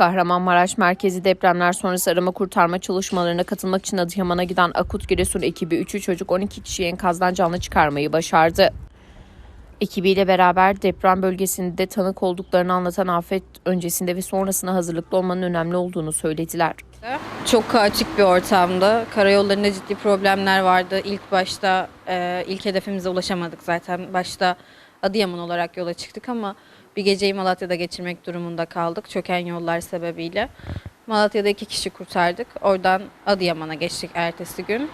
Kahramanmaraş merkezi depremler sonrası arama kurtarma çalışmalarına katılmak için Adıyaman'a giden Akut Giresun ekibi 3'ü çocuk 12 kişiyi enkazdan canlı çıkarmayı başardı. Ekibiyle beraber deprem bölgesinde tanık olduklarını anlatan afet öncesinde ve sonrasında hazırlıklı olmanın önemli olduğunu söylediler. Çok kaotik bir ortamda. Karayollarında ciddi problemler vardı. İlk başta e, ilk hedefimize ulaşamadık zaten. Başta Adıyaman olarak yola çıktık ama bir geceyi Malatya'da geçirmek durumunda kaldık. Çöken yollar sebebiyle. Malatya'da iki kişi kurtardık. Oradan Adıyaman'a geçtik ertesi gün.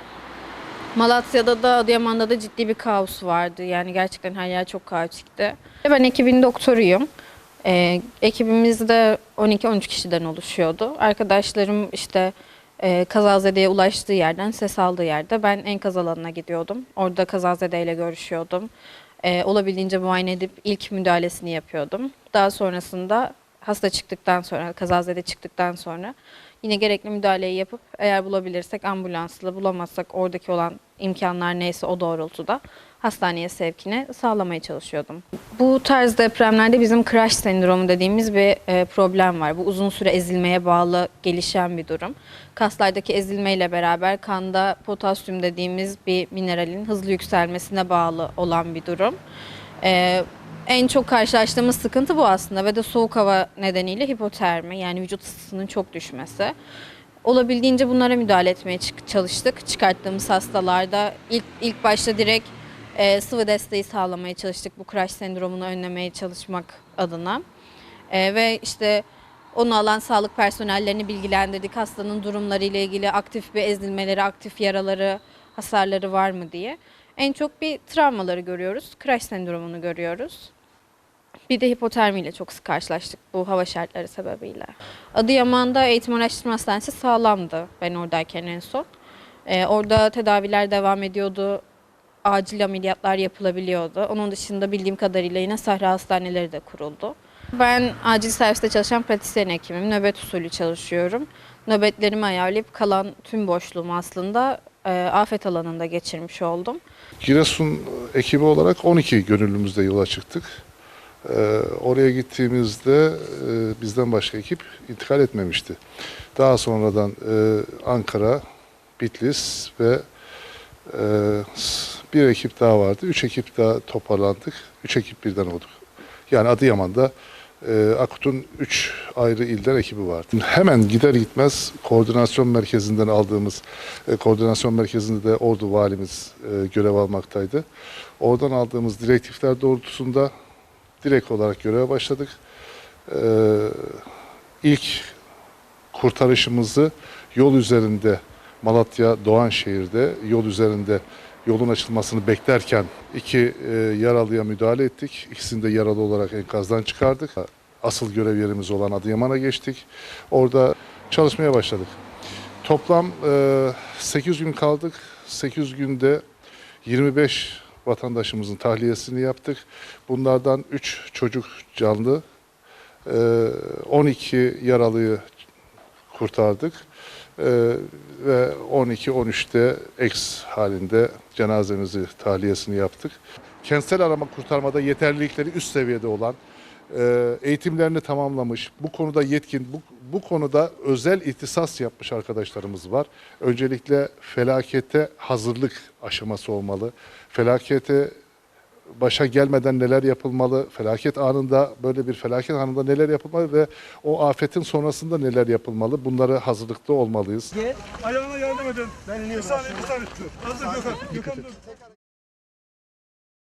Malatya'da da Adıyaman'da da ciddi bir kaos vardı. Yani gerçekten her yer çok kaotikti. Ben ekibin doktoruyum. Ee, ekibimiz de 12-13 kişiden oluşuyordu. Arkadaşlarım işte e, kazazedeye ulaştığı yerden, ses aldığı yerde ben enkaz alanına gidiyordum. Orada kazazedeyle görüşüyordum. Ee, olabildiğince muayene edip ilk müdahalesini yapıyordum. Daha sonrasında hasta çıktıktan sonra, kazazede çıktıktan sonra yine gerekli müdahaleyi yapıp eğer bulabilirsek ambulansla bulamazsak oradaki olan imkanlar neyse o doğrultuda hastaneye sevkini sağlamaya çalışıyordum. Bu tarz depremlerde bizim crash sendromu dediğimiz bir e, problem var. Bu uzun süre ezilmeye bağlı gelişen bir durum. Kaslardaki ezilmeyle beraber kanda potasyum dediğimiz bir mineralin hızlı yükselmesine bağlı olan bir durum. En çok karşılaştığımız sıkıntı bu aslında ve de soğuk hava nedeniyle hipotermi yani vücut ısısının çok düşmesi. Olabildiğince bunlara müdahale etmeye çalıştık. Çıkarttığımız hastalarda ilk ilk başta direkt e, sıvı desteği sağlamaya çalıştık bu crash sendromunu önlemeye çalışmak adına. E, ve işte onu alan sağlık personellerini bilgilendirdik hastanın durumları ile ilgili aktif bir ezilmeleri, aktif yaraları, hasarları var mı diye. En çok bir travmaları görüyoruz, crash sendromunu görüyoruz. Bir de hipotermiyle çok sık karşılaştık bu hava şartları sebebiyle. Adıyaman'da eğitim araştırma hastanesi sağlamdı ben oradayken en son. Ee, orada tedaviler devam ediyordu. Acil ameliyatlar yapılabiliyordu. Onun dışında bildiğim kadarıyla yine sahra hastaneleri de kuruldu. Ben acil serviste çalışan pratisyen hekimim. Nöbet usulü çalışıyorum. Nöbetlerimi ayarlayıp kalan tüm boşluğumu aslında e, afet alanında geçirmiş oldum. Giresun ekibi olarak 12 gönüllümüzle yola çıktık. Ee, oraya gittiğimizde e, bizden başka ekip intikal etmemişti. Daha sonradan e, Ankara, Bitlis ve e, bir ekip daha vardı. Üç ekip daha toparlandık. Üç ekip birden olduk. Yani Adıyaman'da e, Akut'un üç ayrı ilden ekibi vardı. Hemen gider gitmez koordinasyon merkezinden aldığımız, koordinasyon merkezinde de Ordu valimiz görev almaktaydı. Oradan aldığımız direktifler doğrultusunda direkt olarak göreve başladık. Ee, ilk kurtarışımızı yol üzerinde Malatya Doğanşehir'de yol üzerinde yolun açılmasını beklerken iki e, yaralıya müdahale ettik. İkisini de yaralı olarak enkazdan çıkardık. Asıl görev yerimiz olan Adıyaman'a geçtik. Orada çalışmaya başladık. Toplam e, 8 gün kaldık. 8 günde 25 vatandaşımızın tahliyesini yaptık. Bunlardan 3 çocuk canlı, e, 12 yaralıyı kurtardık E, ve 12-13'te ex halinde cenazemizi tahliyesini yaptık. Kentsel arama kurtarmada yeterlilikleri üst seviyede olan, e, eğitimlerini tamamlamış, bu konuda yetkin, bu, bu konuda özel ihtisas yapmış arkadaşlarımız var. Öncelikle felakete hazırlık aşaması olmalı. Felakete başa gelmeden neler yapılmalı, felaket anında böyle bir felaket anında neler yapılmalı ve o afetin sonrasında neler yapılmalı bunları hazırlıklı olmalıyız. Ayağına yardım edin. Ben iniyorum. Bir saniye, bir saniye. Hazır Gökhan. Gökhan dur.